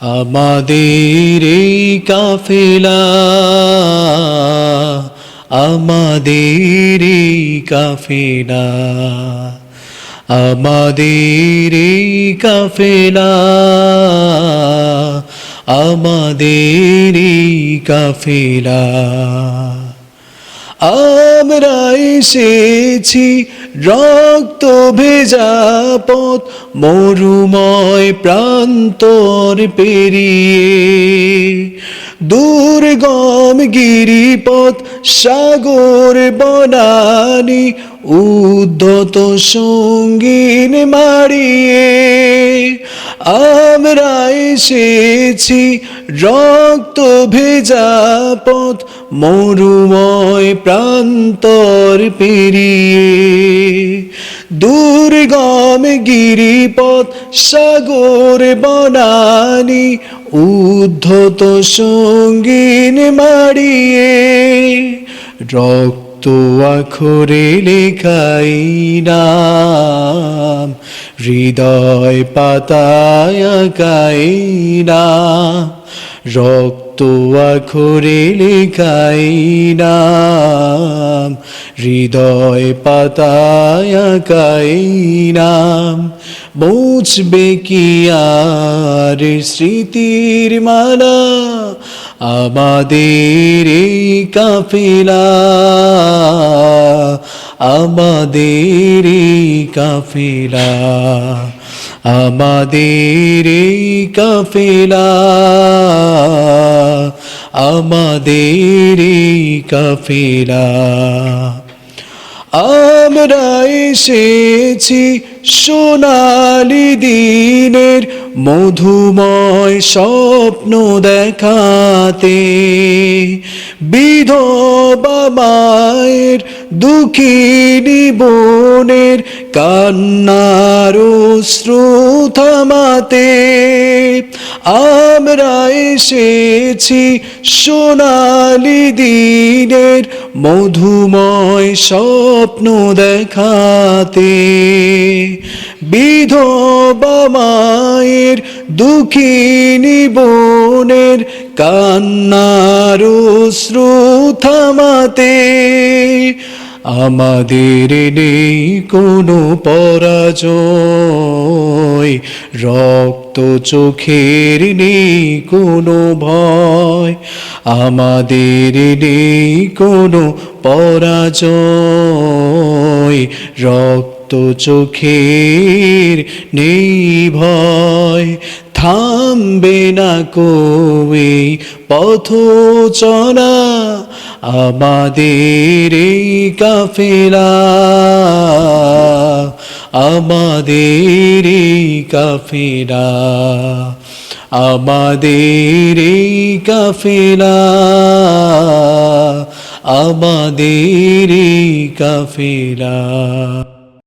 আমাদের এই কাফেলা আমাদের এই কাফেলা আমাদের এই কাফেলা আমাদের এই কাফেলা। আমরা এসেছি রক্ত ভেজা পথ মরুময় প্রান্তর পেরিয়ে। দুর্গম গিরিপথ সাগর বনানি উদ্ধত সঙ্গীন মারিয়ে আমরা এসেছি রক্ত ভেজা পথ মরুময় প্রান্তর পেরিয়ে। দুর্গম গিরিপথ সাগর বনানি উদ্ধত সঙ্গীন মারিয়ে। রক্ত আখরে লেখাই নাম, হৃদয় পাতায় আঁকাই নাম, রক্ত আখরে লেখাই নাম, হৃদয় পাতায় আঁকাই নাম। বুঝবে কি আর স্মৃতির মালা? আমাদের এই কাফেলা আমাদের এই কাফেলা আমাদের এই কাফেলা আমাদের এই কাফেলা। আমরা এসেছি সোনালি দিনের মধুময় স্বপ্ন দেখাতে। বিধবা মায়ের দুঃখিনী বোনের কান্নার শ্রু থামাতে। আমরা এসেছি সোনালি দিনের মধুময় স্বপ্ন দেখাতে। বিধবা মায়ের দুঃখিনী বোনের কান্নার শ্রু থামাতে। আমাদের নেই কোনো পরাজয়, রক্ত চোখের নেই কোনো ভয়, আমাদের নেই কোনো পরাজয়। রক্ত চোখের নেই ভয়, থামবে না কোই পথ চলা আমাদের কাফেলা আমাদের কাফেরা আমাদের কাফেরা আমাদের কাফেরা